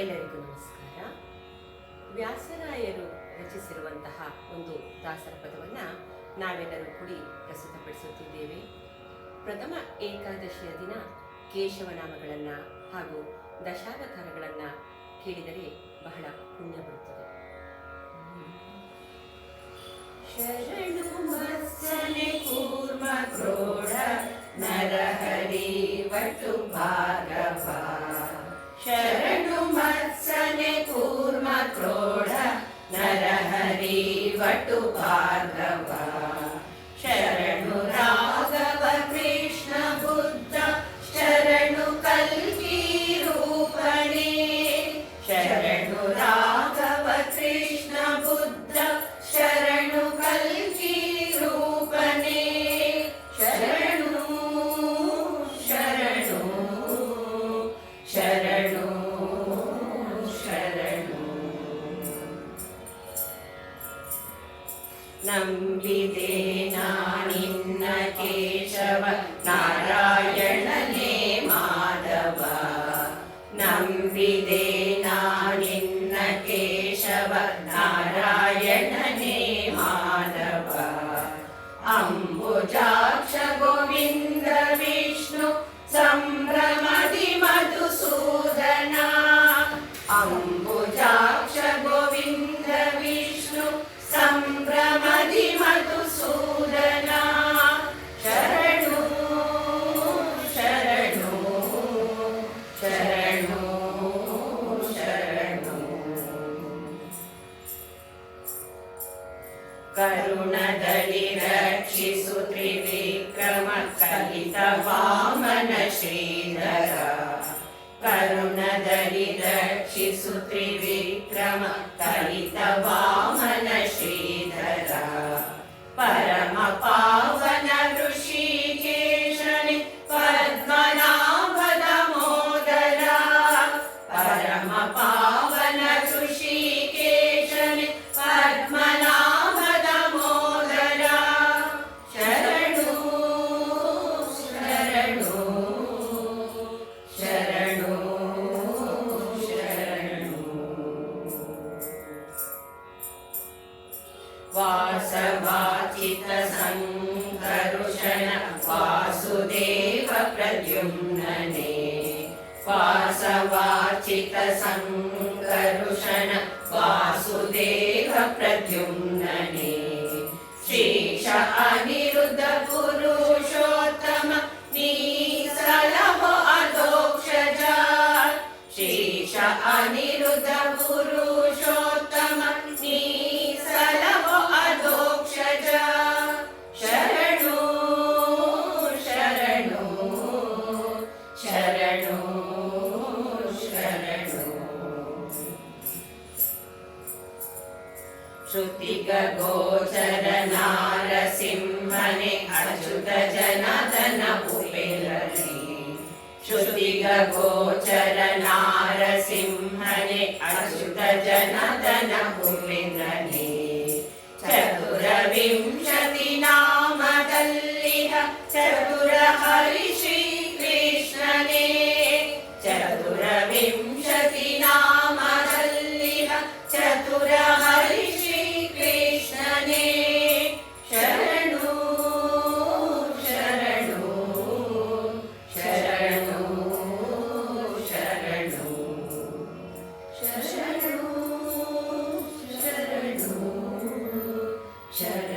ಎಲ್ಲರಿಗೂ ನಮಸ್ಕಾರ. ವ್ಯಾಸರಾಯರು ರಚಿಸಿರುವಂತಹ ಒಂದು ದಾಸರ ಪದವನ್ನ ನಾವೆಲ್ಲರೂ ಕೂಡಿ ಪ್ರಸ್ತುತಪಡಿಸುತ್ತಿದ್ದೇವೆ. ಪ್ರಥಮ ಏಕಾದಶಿಯ ದಿನ ಕೇಶವನಾಮಗಳನ್ನ ಹಾಗೂ ದಶಾವತಾರಗಳನ್ನ ಕೇಳಿದರೆ ಬಹಳ ಪುಣ್ಯ ಬರುತ್ತದೆ. ಶರಣು ಮತ್ಸನೆ ಕೂರ್ಮ ನರಹರಿ ವಟು ನಂಬಿದೆ ನಾನಿನ್ನ ಕೇಶವ ನಾರಾಯಣನೇ ಮಾಧವ ನಂಬಿದೆ ನಾನಿನ್ನ ಕೇಶವ ನಾರಾಯಣನೇ ಮಾಧವ ಅಂಬುಜಾಕ್ಷ ಗೋವಿಂದ ವಿಷ್ಣು ಸಂಭ್ರಮದಿ ಕರುಣದಲ್ಲಿ ರಕ್ಷಿಸು ತ್ರಿವಿಕ್ರಮ ಕಲಿತ ವಾಮನ ಶ್ರೀಧರ ಕರುಣದಲ್ಲಿ ರಕ್ಷಿಸು ತ್ರಿವಿಕ್ರಮ ಕಲಿತ ವಾಮನ वास वाचित वासवाचितसङ्करुषण वासुदेव प्रद्युम्नने वासवाचित सङ्गरुषन् वासुदेव प्रद्युम्नने श्रीश अनिरुद पुरुषोत्तमीसलो श्रुतिगोचर नारसिंहने अच्युत जनतन उपेलने श्रुतिगोचर नारसिंहने अच्युत जनतन उपेलने चतुरविंशति नाम तल्लिह चतुरहरि Sure.